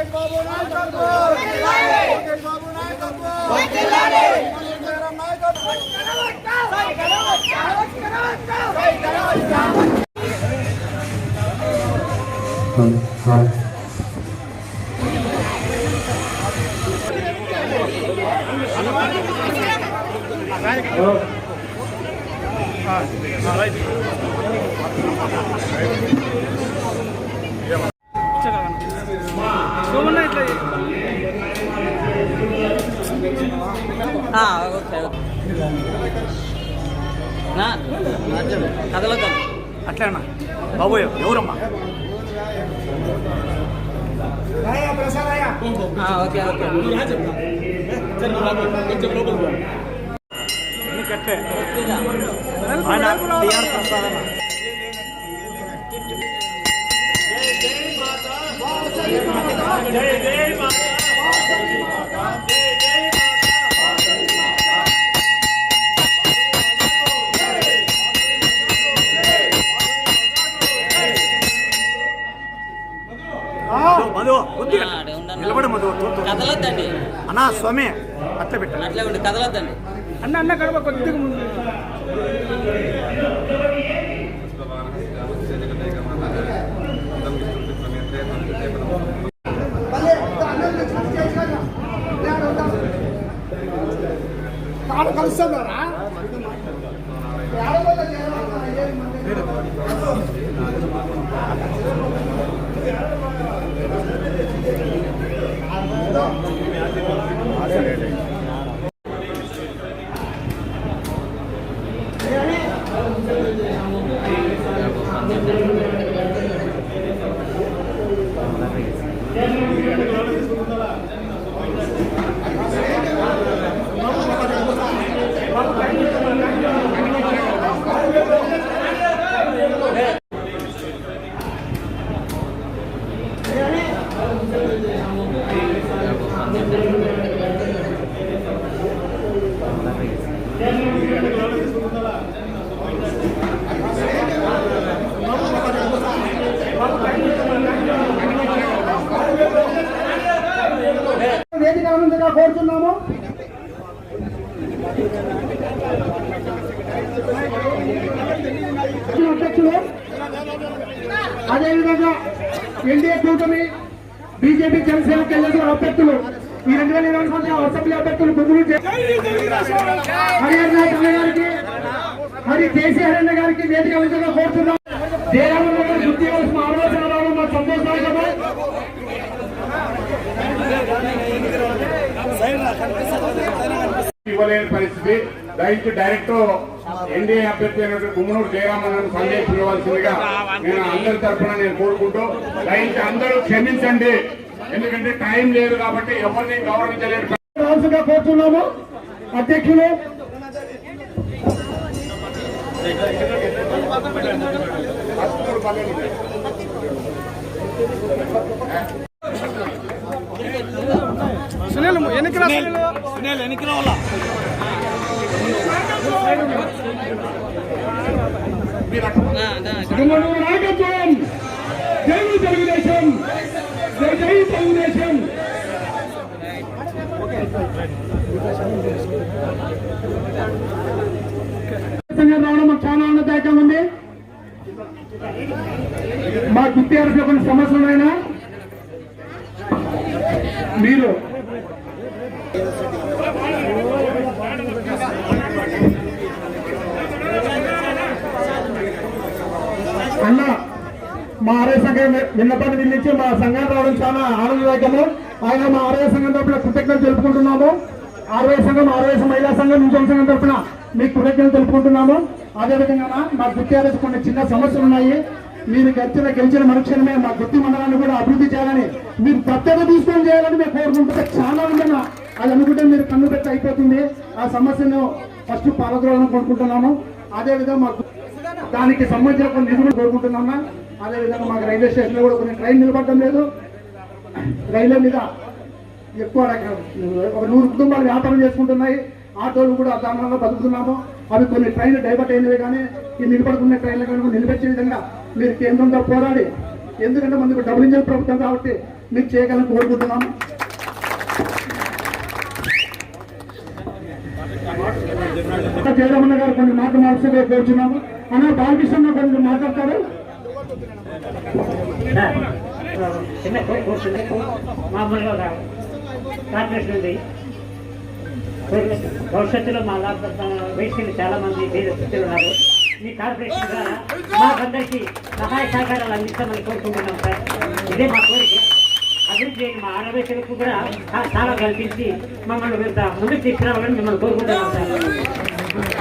లోకేష్ బాబు నాయకత్వం బాబు నాయకత్వం నాయకత్వం ఓకే. నా, కదలొద్దు. అట్లేనా బాబోయ్ ఎవరమ్మా? ఆ, ఓకే ఓకే. కొద్దిగా. ఆయన టిఆర్ ప్రసాద్ మధు కదలొద్దండి. అన్నా స్వామి అట్లే పెట్ట. అట్లే ఉండి కదలొద్దండి. అన్న అన్న కడప కొద్దిగా ముందు. వేదిక って。సంవత్సరం అసెంబ్లీ అభ్యర్థులు హరిహర్ నాయక్ అన్న గారికి మరి కేసీఆర్ అన్న గారికి వేదిక ఆనందంగా కోరుతున్నాం. జయరామన్ గారు గుర్తు చేయాల్సిన ఆలోచన రావడం మాకు సంతోషదాయకమే ఇవ్వలేని పరిస్థితి. దయచేసి డైరెక్ట్ ఎన్డీఏ అభ్యర్థి అయినటువంటి గుమ్మనూరు జయరామన్ సందేశం ఇవ్వాల్సిందిగా నేను అందరి తరఫున నేను కోరుకుంటూ దయచేసి అందరూ క్షమించండి. ఎందుకంటే టైం లేదు కాబట్టి ఎవరిని గౌరవించలేరు. కోరుతున్నాము అధ్యక్షులు. సునీల్ రా సునీల్ నాయకత్వం జై తెలుగుదేశం. తెలుగుదేశం రావడం మాకు చాలా ఆనందదాయకంగా ఉంది. మా గుర్తింపు కొన్ని సమస్యలైనా మీరు అన్న మా ఆరోగ్య సంఘం విన్నపాన్ని నిలిచి మా సంఘం రావడం చాలా ఆనందదాయకము. ఆయన మా ఆరోగ్య సంఘం తరఫున కృతజ్ఞతలు తెలుపుకుంటున్నాము. ఆరోగ్య సంఘం ఆరోగ్య మహిళా సంఘం నిజం సంఘం తరఫున మీకు కృతజ్ఞతలు తెలుపుకుంటున్నాము. అదేవిధంగా మా గుర్తి కొన్ని చిన్న సమస్యలు ఉన్నాయి. మీరు గెలిచిన గెలిచిన మనుషులమే మా గుర్తి మండలాన్ని కూడా అభివృద్ధి చేయాలని మీరు ప్రత్యేక తీసుకొని చేయాలని మేము కోరుకుంటుంటే చాలా ఉందన్న. అది అనుకుంటే మీరు కన్ను పెట్టి అయిపోతుంది. ఆ సమస్యను ఫస్ట్ పాలద్రోళన కోరుకుంటున్నాము. అదేవిధంగా మాకు దానికి సంబంధించిన కొన్ని నిధులు కోరుకుంటున్నామా. అదేవిధంగా మాకు రైల్వే స్టేషన్లో కూడా కొన్ని ట్రైన్ నిలబడటం లేదు. రైల్వే మీద ఎక్కువ ఒక నూరు కుటుంబాలు వ్యాపారం చేసుకుంటున్నాయి. ఆటోలు కూడా దాని బతుకుతున్నాము. అవి కొన్ని ట్రైన్లు డైవర్ట్ అయినవి కానీ ఈ నిలబడుకున్న ట్రైన్లు కానీ నిలబెట్టే విధంగా మీరు కేంద్రంతో పోరాడి ఎందుకంటే మనకు డబుల్ ఇంజన్ ప్రభుత్వం కాబట్టి మీరు చేయగలని కోరుకుంటున్నాము. జయరామన్న గారు కొన్ని మాట మార్చుగా కోరుచున్నాము. అన్న బాలకృష్ణ కొన్ని మాట్లాడతారు. చిన్న కోర్సు మామూలుగా కార్పొరేషన్ ఉంది భవిష్యత్తులో మా వయసులు చాలా మంది పేద స్థితిలో ఉన్నారు మీ కార్పొరేషన్ ద్వారా మాకందరికీ సహాయ సహకారాలు అందిస్తామని కోరుకుంటున్నాం సార్ ఇదే మా కోరిక అభివృద్ధి మా ఆడవేశలకు కూడా చాలా కల్పించి మమ్మల్ని ముందుకు తీసుకురావాలని మిమ్మల్ని కోరుకుంటున్నాం sir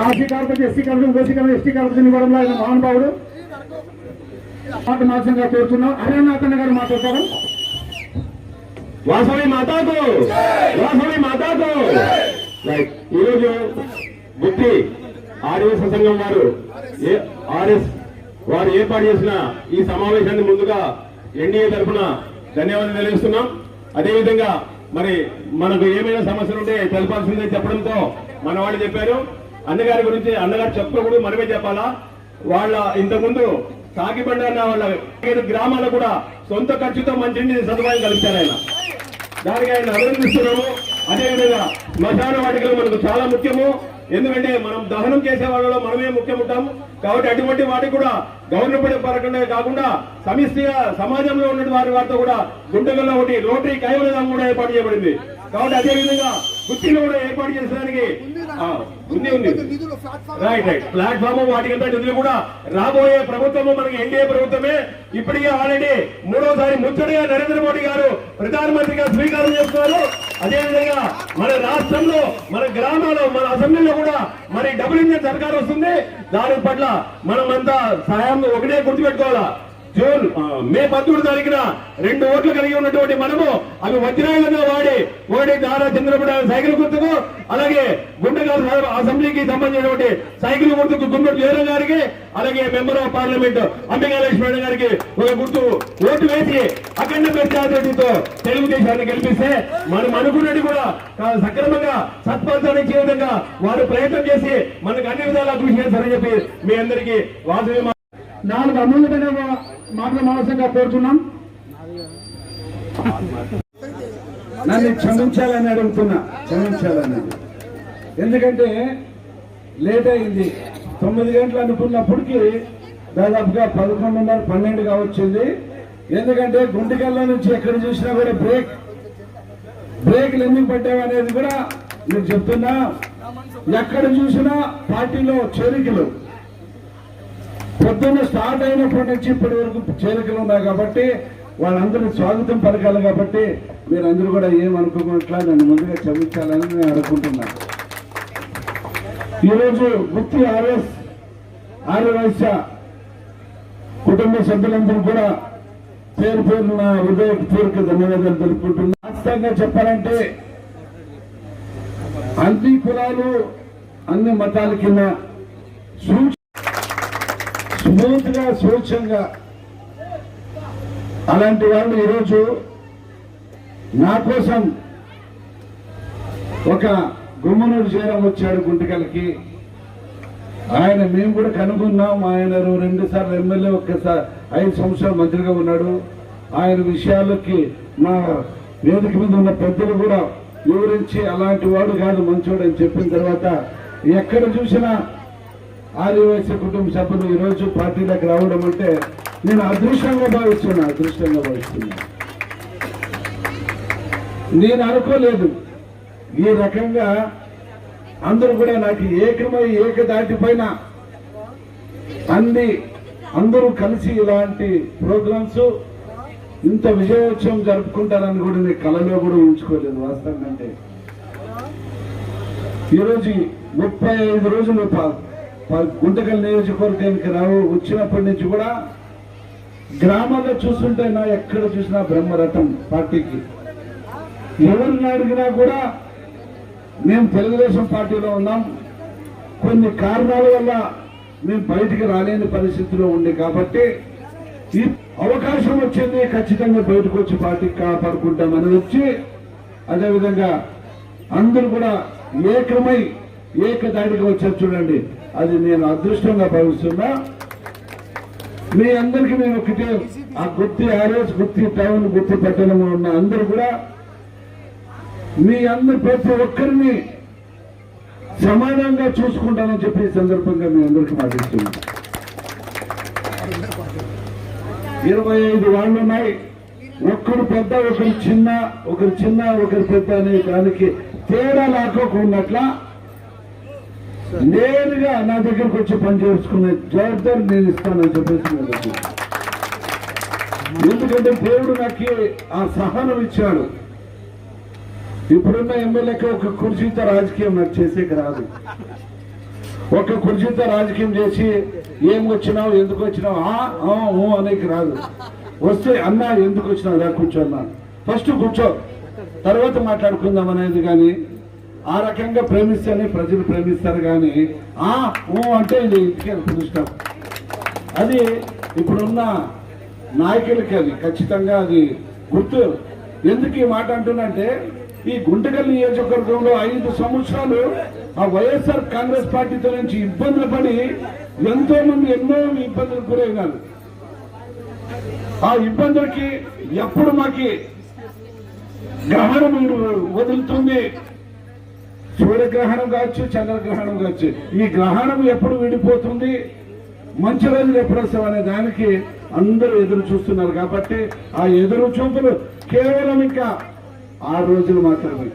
RC corporation SC corporation OC corporation ST corporation ఇవ్వడంలో ఆయన మహానుభావుడు మాట మార్చంగా కోరుతున్నాం హరినాథన్న గారు మాట్లాడతారు వాసవి మాతాకు! వాసవి మాతాకు! ఈరోజు గుత్తి ఆర్ఎస్ సంఘం వారు ఆర్ఎస్ వారు ఏర్పాటు చేసిన ఈ సమావేశాన్ని ముందుగా ఎన్డీఏ తరఫున ధన్యవాదాలు తెలియజేస్తున్నాం. అదేవిధంగా మరి మనకు ఏమైనా సమస్యలు ఉంటే తెలపాల్సిందే చెప్పడంతో మన వాళ్ళు చెప్పారు. అన్నగారి గురించి అన్నగారు చెప్పకూడదు మనమే చెప్పాలా? వాళ్ళ ఇంతకుముందు సాగిబండ అన్న వాళ్ళ ఐదు గ్రామాలకు కూడా సొంత ఖర్చుతో మంచినీటి సదుపాయం కల్పించారు ఆయన. దానికి ఆయన అభినందిస్తున్నాము అదేవిధంగా శ్మశాన వాటికలు మనకు చాలా ముఖ్యము. ఎందుకంటే మనం దహనం చేసే వాళ్ళలో మనమే ముఖ్యం ఉంటాము. కాబట్టి అటువంటి వాటికి కూడా గవర్నమెంట్ పరకుండా కాకుండా సమిష్టిగా సమాజంలో ఉన్న వారి వారితో కూడా గుంటగల్లో ఒకటి రోటరీ కైవలం కూడా ఏర్పాటు చేయబడింది. కాబట్టి అదేవిధంగా గుత్తిలో కూడా ఏర్పాటు చేసేదానికి ఉంది ఉంది రైట్ రైట్ ప్లాట్ఫామ్ వాటికంతా నిధులు కూడా రాబోయే ప్రభుత్వము మనకి ఎన్డీఏ ప్రభుత్వమే ఇప్పటికే ఆల్రెడీ మూడోసారి ముచ్చటగా నరేంద్ర మోడీ గారు ప్రధానమంత్రిగా స్వీకారం చేస్తున్నారు. అదేవిధంగా మన రాష్ట్రంలో మన గ్రామాల్లో మన అసెంబ్లీలో కూడా మరి డబుల్ ఇంజన్ సర్కార్ వస్తుంది. దాని పట్ల మనమంతా సహాయం ఒకటే గుర్తుపెట్టుకోవాలా? జూన్ మే పదమూడు తారీఖున రెండు ఓట్లు కలిగి ఉన్నటువంటి మనము అవి వజ్రాయుధంగా వాడి ఒకటి దారా చంద్రబాబు సైకిల్ గుర్తుకు అలాగే గుండెగారు అసెంబ్లీకి సంబంధించినటువంటి సైకిల్ గుర్తుకు గుండెడు వీర గారికి అలాగే మెంబర్ ఆఫ్ పార్లమెంట్ అంబికా గారికి ఒక గుర్తు. ఓటు వేసి అఖండ మెజారిటీతో తెలుగుదేశాన్ని గెలిపిస్తే మనం అనుకున్నది కూడా సక్రమంగా సత్ఫలితాన్ని ఇచ్చే విధంగా వారు ప్రయత్నం చేసి మనకు అన్ని విధాలా కృషి చేస్తారని చెప్పి మీ అందరికీ వాసవి నాలుగు అమూల్యమైన మాటలు మానసంగా కోరుతున్నాం. నన్ను క్షమించాలని అడుగుతున్నా క్షమించాలని. ఎందుకంటే లేట్ అయింది. తొమ్మిది గంటలు అనుకున్నప్పటికీ దాదాపుగా పదకొండున్నర పన్నెండుగా వచ్చింది ఎందుకంటే గుంటకల్ల నుంచి ఎక్కడ చూసినా కూడా బ్రేక్ బ్రేక్లు ఎందుకు పట్టావు అనేది కూడా నేను చెప్తున్నా. ఎక్కడ చూసినా పార్టీలో చేరికలు. పొద్దున్న స్టార్ట్ అయినప్పటి నుంచి ఇప్పటి వరకు చేరికలు ఉన్నాయి కాబట్టి వాళ్ళందరూ స్వాగతం పలకాలి కాబట్టి మీరందరూ కూడా ఏమనుకోకుండా నన్ను ముందుగా క్షమించాలని నేను అనుకుంటున్నాను ఈరోజు గుత్తి ఆర్ఎస్ ఆర్య కుటుంబ సభ్యులందరూ కూడా పేరు పేరున హృదయపూర్వక ధన్యవాదాలు తెలుపుకుంటున్నా. చెప్పాలంటే అన్ని కులాలు అన్ని మతాల కింద సూచ స్వచ్ఛంగా. అలాంటి వాళ్ళు ఈరోజు నా కోసం ఒక గుమ్మనూరు చేరం వచ్చాడు గుంటికలకి. ఆయన మేము కూడా కనుగొన్నాం. ఆయన రెండు సార్లు ఎమ్మెల్యే ఒక్కసారి ఐదు సంవత్సరాలు మంత్రిగా ఉన్నాడు. ఆయన విషయాలకి మా వేదిక మీద ఉన్న పెద్దలు కూడా వివరించి అలాంటి వాడు కాదు మంచోడు అని చెప్పిన తర్వాత ఎక్కడ చూసినా ఆదివాసీ కుటుంబ సభ్యులు ఈరోజు పార్టీలోకి రావడం అంటే నేను అదృష్టంగా భావిస్తున్నా అదృష్టంగా భావిస్తున్నా. నేను అనుకోలేదు. ఈ రకంగా అందరూ కూడా నాకు ఏకమై ఏక పైన అన్ని అందరూ కలిసి ఇలాంటి ప్రోగ్రామ్స్ ఇంత విజయోత్సవం జరుపుకుంటారని కూడా నేను కలలో కూడా ఉంచుకోలేదు వాస్తవంగా అంటే. ఈరోజు ముప్పై ఐదు రోజులు ప- గుంటకల్ నియోజకవర్గానికి రావు వచ్చినప్పటి నుంచి కూడా గ్రామాల్లో చూస్తుంటే నా ఎక్కడ చూసినా బ్రహ్మరథం పార్టీకి. ఎవరిని అడిగినా కూడా మేము తెలుగుదేశం పార్టీలో ఉన్నాం. కొన్ని కారణాల వల్ల మేము బయటికి రాలేని పరిస్థితిలో ఉంది కాబట్టి ఈ అవకాశం వచ్చింది ఖచ్చితంగా బయటకు వచ్చి పార్టీకి కాపాడుకుంటామని వచ్చి అదేవిధంగా అందరూ కూడా ఏకమై ఏకదాడిగా వచ్చారు చూడండి. అది నేను అదృష్టంగా భావిస్తున్నా. మీ అందరికీ నేను ఒకటే ఆ గుత్తి ఆర్ఎస్ గుత్తి టౌన్ గుత్తి పట్టణంలో ఉన్న అందరూ కూడా మీ అందరు ప్రతి ఒక్కరిని సమానంగా చూసుకుంటానని చెప్పి ఈ సందర్భంగా మీ అందరికీ మాటిస్తున్నాను. ఇరవై ఐదు వాళ్ళు ఉన్నాయి ఒక్కరు పెద్ద ఒకరు చిన్న ఒకరు చిన్న ఒకరు పెద్ద అనే దానికి తేడా లేకోకున్నట్ల నేరుగా నా దగ్గరకు వచ్చి పని చేసుకునే జవాబాదారి నేను ఇస్తానని చెప్పేసి ఎందుకంటే దేవుడు నాకు ఆ సహనం ఇచ్చాడు. ఇప్పుడున్న ఎమ్మెల్యేకి ఒక కుర్చీతో రాజకీయం నాకు చేసేకి రాదు. ఒక కుర్చీతో రాజకీయం చేసి ఏం వచ్చినావు ఎందుకు వచ్చినావు? ఆ, ఆ, అనేకి రాదు. వస్తే అన్నా ఎందుకు వచ్చినావు? రా కూర్చో అన్నా. ఫస్ట్ కూర్చో. తర్వాత మాట్లాడుకుందాం అనేది కానీ ఆ రకంగా ప్రేమిస్తేనే ప్రజలు ప్రేమిస్తారు కానీ ఆ ఓ అంటే ఇది ఇంటికి అది ఇప్పుడున్న నాయకులకి అది ఖచ్చితంగా అది గుర్తు. ఎందుకు ఈ మాట అంటున్నంటే ఈ గుంటకల్ నియోజకవర్గంలో ఐదు సంవత్సరాలు ఆ వైఎస్ఆర్ కాంగ్రెస్ పార్టీతో నుంచి ఇబ్బందులు పడి ఎంతో మంది ఎన్నో ఇబ్బందులు గురైనారు. ఆ ఇబ్బందులకి ఎప్పుడు మాకి గ్రహణం వదులుతుంది. సూర్యగ్రహణం కావచ్చు చంద్రగ్రహణం కావచ్చు. ఈ గ్రహణం ఎప్పుడు విడిపోతుంది? మంచి రోజులు ఎప్పుడు వస్తాం అనే దానికి అందరూ ఎదురు చూస్తున్నారు కాబట్టి ఆ ఎదురు చూపులు కేవలం ఇంకా ఆరు రోజులు మాత్రమే.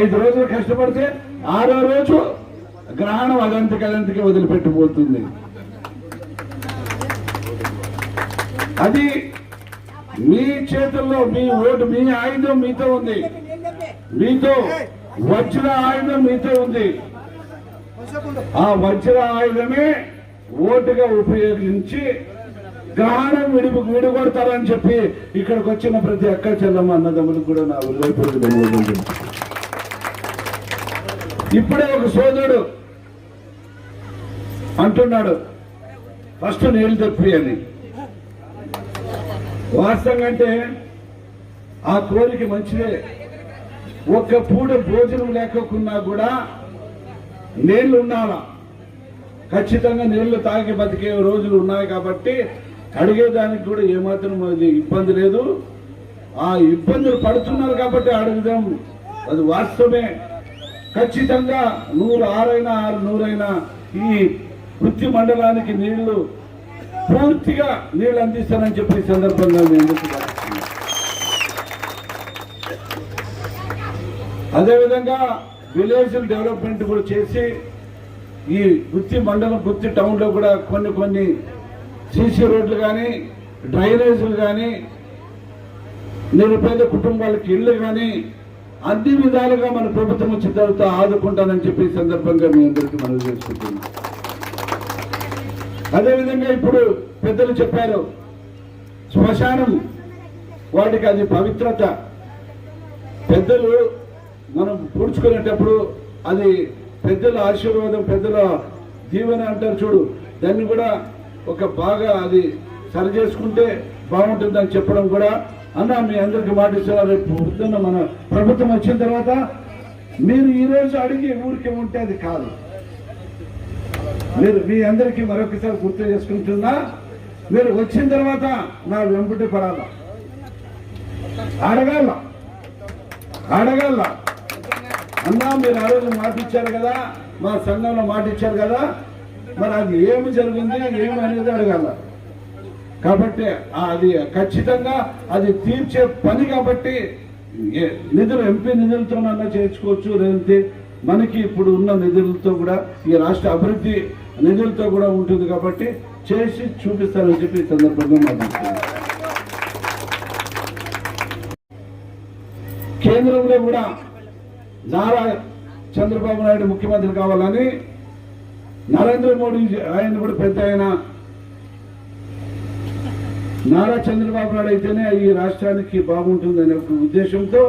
ఐదు రోజులు కష్టపడితే ఆరో రోజు గ్రహణం అదంతకి అదంతకి వదిలిపెట్టిపోతుంది. అది మీ చేతుల్లో మీ ఓటు మీ ఆయుధం మీతో ఉంది. మీతో వజ్ర ఆయుధం మీతో ఉంది. ఆ వజ్ర ఆయుధమే ఓటుగా ఉపయోగించి గానం విడి విడగొడతారని చెప్పి ఇక్కడికి వచ్చిన ప్రతి అక్క చెల్లమ్మ అన్నదమ్ములకు కూడా నా ఉల్లేపూర్వక ఇప్పుడే ఒక సోదరుడు అంటున్నాడు ఫస్ట్ నీళ్ళు తప్పి అని. వాస్తవంగా అంటే ఆ కోరిక మంచిదే. ఒక్క పూట భోజనం లేకోకున్నా కూడా నీళ్ళు ఉండాలా ఖచ్చితంగా నీళ్ళు తాగి బతికే రోజులు ఉన్నాయి కాబట్టి అడిగేదానికి కూడా ఏమాత్రం అది ఇబ్బంది లేదు. ఆ ఇబ్బందులు పడుతున్నారు కాబట్టి అడుగుదాం. అది వాస్తవమే. ఖచ్చితంగా నూరు ఆరైనా ఆరు నూరైనా ఈ వృత్తి మండలానికి నీళ్ళు పూర్తిగా నీళ్ళు అందిస్తానని చెప్పి ఈ సందర్భంగా నేను చెప్తున్నాను భావిస్తున్నాను. అదేవిధంగా విలేజ్ డెవలప్మెంట్ కూడా చేసి ఈ గుత్తి మండలం గుత్తి టౌన్లో కూడా కొన్ని కొన్ని సీసీ రోడ్లు కానీ డ్రైనేజీలు కానీ నిరుపేద కుటుంబాలకు ఇళ్ళు కానీ అన్ని విధాలుగా మన ప్రభుత్వం వచ్చిన తర్వాత ఆదుకుంటానని చెప్పి సందర్భంగా మీ అందరికీ మనం చేసుకుంటున్నాం. అదేవిధంగా ఇప్పుడు పెద్దలు చెప్పారు శ్మశానం వాటికి అది పవిత్రత. పెద్దలు మనం పూడ్చుకునేటప్పుడు అది పెద్దల ఆశీర్వాదం పెద్దల దీవెన అంటారు చూడు. దాన్ని కూడా ఒక బాగా అది సరి చేసుకుంటే బాగుంటుందని చెప్పడం కూడా అన్న మీ అందరికి మాటిస్తున్నారు రేపు పొద్దున్న మన ప్రభుత్వం వచ్చిన తర్వాత మీరు ఈ రోజు అడిగి ఊరికే ఉంటే అది కాదు. మీరు మీ అందరికీ మరొకసారి గుర్తు చేసుకుంటున్నా. మీరు వచ్చిన తర్వాత నా వెంబటి పడాల? అడగాల? అడగాల? అన్నా మీరు ఆ రోజు మాట ఇచ్చారు కదా? మా సంఘంలో మాట ఇచ్చారు కదా? మరి అది ఏమి జరిగింది ఏమి అనేది అడగాల. కాబట్టి అది ఖచ్చితంగా అది తీర్చే పని కాబట్టి నిధులు ఎంపీ నిధులతోనన్నా చేర్చుకోవచ్చు లేదంటే మనకి ఇప్పుడు ఉన్న నిధులతో కూడా ఈ రాష్ట్ర అభివృద్ధి నిధులతో కూడా ఉంటుంది కాబట్టి చేసి చూపిస్తారని చెప్పి ఈ సందర్భంగా మాట్లాడుతున్నాను. కేంద్రంలో కూడా నారా చంద్రబాబు నాయుడు ముఖ్యమంత్రి కావాలని నరేంద్ర మోడీ ఆయన కూడా పెద్ద ఆయన. నారా చంద్రబాబు నాయుడు అయితేనే ఈ రాష్ట్రానికి బాగుంటుందనే ఒక ఉద్దేశంతో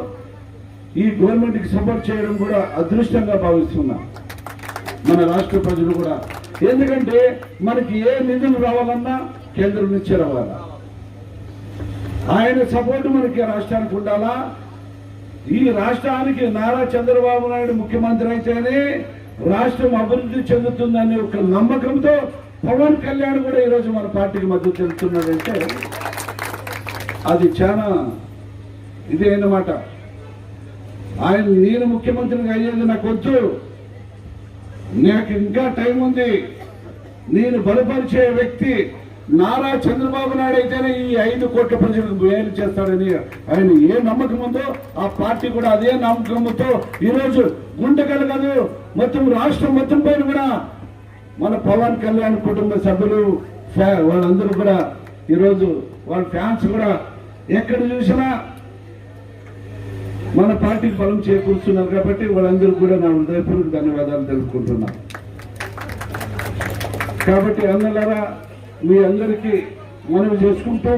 ఈ గవర్నమెంట్కి సపోర్ట్ చేయడం కూడా అదృష్టంగా భావిస్తున్నా మన రాష్ట్ర ప్రజలు కూడా. ఎందుకంటే మనకి ఏ నిధులు రావాలన్నా కేంద్రం నుంచే రావాలా. ఆయన సపోర్ట్ మనకి రాష్ట్రానికి ఉండాలా? ఈ రాష్ట్రానికి నారా చంద్రబాబు నాయుడు ముఖ్యమంత్రి అయితేనే రాష్ట్రం అభివృద్ధి చెందుతుందనే ఒక నమ్మకంతో పవన్ కళ్యాణ్ కూడా ఈరోజు మన పార్టీకి మద్దతు చెందుతున్నాడంటే అది చాలా ఇదే అన్నమాట. ఆయన నేను ముఖ్యమంత్రిగా అయ్యేది నాకు వద్దు. నాకు ఇంకా టైం ఉంది. నేను బలపరిచే వ్యక్తి నారా చంద్రబాబు నాయుడు అయితేనే ఈ ఐదు కోట్ల ప్రజలకు మేలు చేస్తాడని ఆయన ఏ నమ్మకం ఉందో ఆ పార్టీ కూడా అదే నమ్మకంతో ఈరోజు గుంటకలు కాదు మొత్తం రాష్ట్రం మొత్తం పైన కూడా మన పవన్ కళ్యాణ్ కుటుంబ సభ్యులు ఫ్యా- వాళ్ళందరూ కూడా ఈరోజు వాళ్ళ ఫ్యాన్స్ కూడా ఎక్కడ చూసినా మన పార్టీకి బలం చేకూరుస్తున్నారు కాబట్టి వాళ్ళందరూ కూడా నా హృదయపూర్వక ధన్యవాదాలు తెలుపుకుంటున్నాను కాబట్టి అన్నలారా మీ అందరికీ మనవి చేసుకుంటూ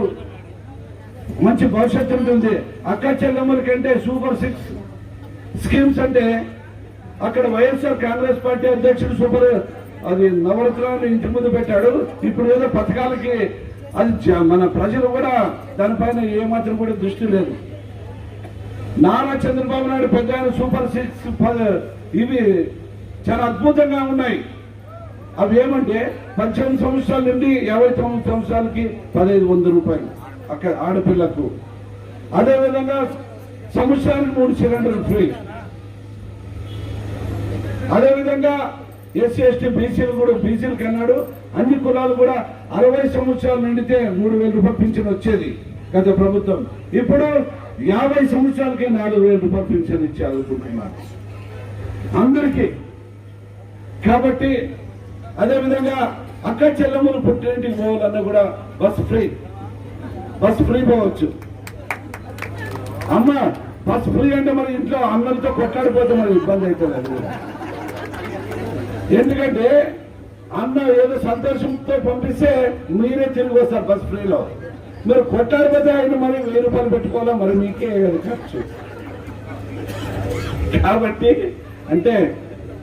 మంచి భవిష్యత్తు ఉంటుంది. అక్క చెల్లెమ్మల కంటే సూపర్ సిక్స్ స్కీమ్స్ అంటే అక్కడ వైఎస్ఆర్ కాంగ్రెస్ పార్టీ అధ్యక్షుడు సూపర్ అది నవరత్నాన్ని ఇంటి ముందు పెట్టాడు. ఇప్పుడు ఏదో పథకాలకి అది మన ప్రజలు కూడా దానిపైన ఏమాత్రం కూడా దృష్టి లేదు. నారా చంద్రబాబు నాయుడు పెద్ద సూపర్ సిక్స్ ఇవి చాలా అద్భుతంగా ఉన్నాయి. అవి ఏమంటే పద్దెనిమిది సంవత్సరాల నుండి యాభై తొమ్మిది సంవత్సరాలకి పదహైదు వందల రూపాయలు అక్కడ ఆడపిల్లకు. అదేవిధంగా సంవత్సరానికి మూడు సిలిండర్లు ఫ్రీ. అదేవిధంగా ఎస్సీ ఎస్టీ బీసీలు కూడా బీసీలకి అన్నాడు. అన్ని కులాలు కూడా అరవై సంవత్సరాలు నిండితే మూడు వేల రూపాయలు పింఛన్ వచ్చేది గత ప్రభుత్వం. ఇప్పుడు యాభై సంవత్సరాలకే నాలుగు వేల రూపాయలు పింఛన్ ఇచ్చి అనుకుంటున్నారు అందరికీ. కాబట్టి అదేవిధంగా అక్క చెల్లెమ్మలు పుట్టింటికి పోవాలన్నా కూడా బస్సు ఫ్రీ. బస్ ఫ్రీ పోవచ్చు. అమ్మ బస్ ఫ్రీ అంటే మరి ఇంట్లో అన్నంతో కొట్లాడిపోతే మరి ఇబ్బంది అవుతుంది అది ఎందుకంటే అన్న ఏదో సంతోషంతో పంపిస్తే మీరే తిరిగి వస్తారు బస్ ఫ్రీలో. మీరు కొట్టాడిపోతే ఆయన మరి వెయ్యి రూపాయలు పెట్టుకోవాలా? మరి మీకే ఖర్చు. కాబట్టి అంటే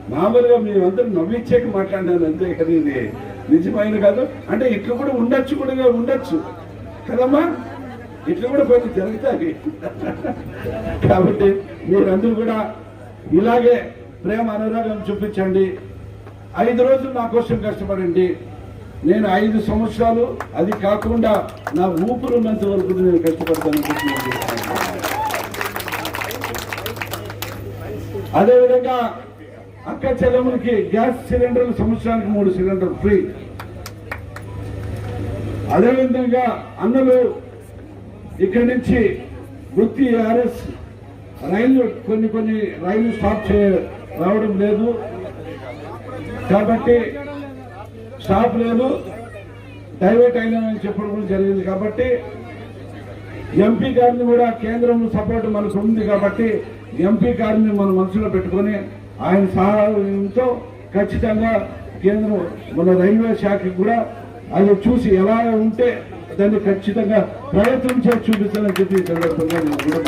మామూలుగా మేమందరూ నవ్వించేకి మాట్లాడినాను అంతే కదా ఇది. నిజమైన కాదు? అంటే ఇట్లా కూడా ఉండొచ్చు కూడా ఉండొచ్చు. కదమ్మా? ఇట్లా కూడా కొన్ని జరుగుతాయి. కాబట్టి మీరందరూ కూడా ఇలాగే ప్రేమ అనురాగం చూపించండి. ఐదు రోజులు నా కోసం కష్టపడండి. నేను ఐదు సంవత్సరాలు అది కాకుండా నా ఊపిరి ఉన్నంత వరకు నేను కష్టపడతాను అదేవిధంగా అక్క చెల్లెములకి గ్యాస్ సిలిండర్లు సంవత్సరానికి మూడు సిలిండర్ ఫ్రీ. అదేవిధంగా అన్నలు ఇక్కడి నుంచి వృత్తి ఆర్ఎస్ రైలు కొన్ని కొన్ని రైలు స్టాప్ చే రావడం లేదు. కాబట్టి స్టాప్ లేదు. డైవర్ట్ అయినామని చెప్పడం కూడా జరిగింది కాబట్టి ఎంపీ గారిని కూడా కేంద్రం సపోర్ట్ మనకు ఉంది కాబట్టి ఎంపీ గారిని మన మనసులో పెట్టుకొని ఆయన సహాయంతో ఖచ్చితంగా కేంద్రం మన రైల్వే శాఖకి కూడా అది చూసి ఎలా ఉంటే దాన్ని ఖచ్చితంగా ప్రయత్నం చేసి చూపించాలని చెప్పి సందర్భంగా నేను కూడా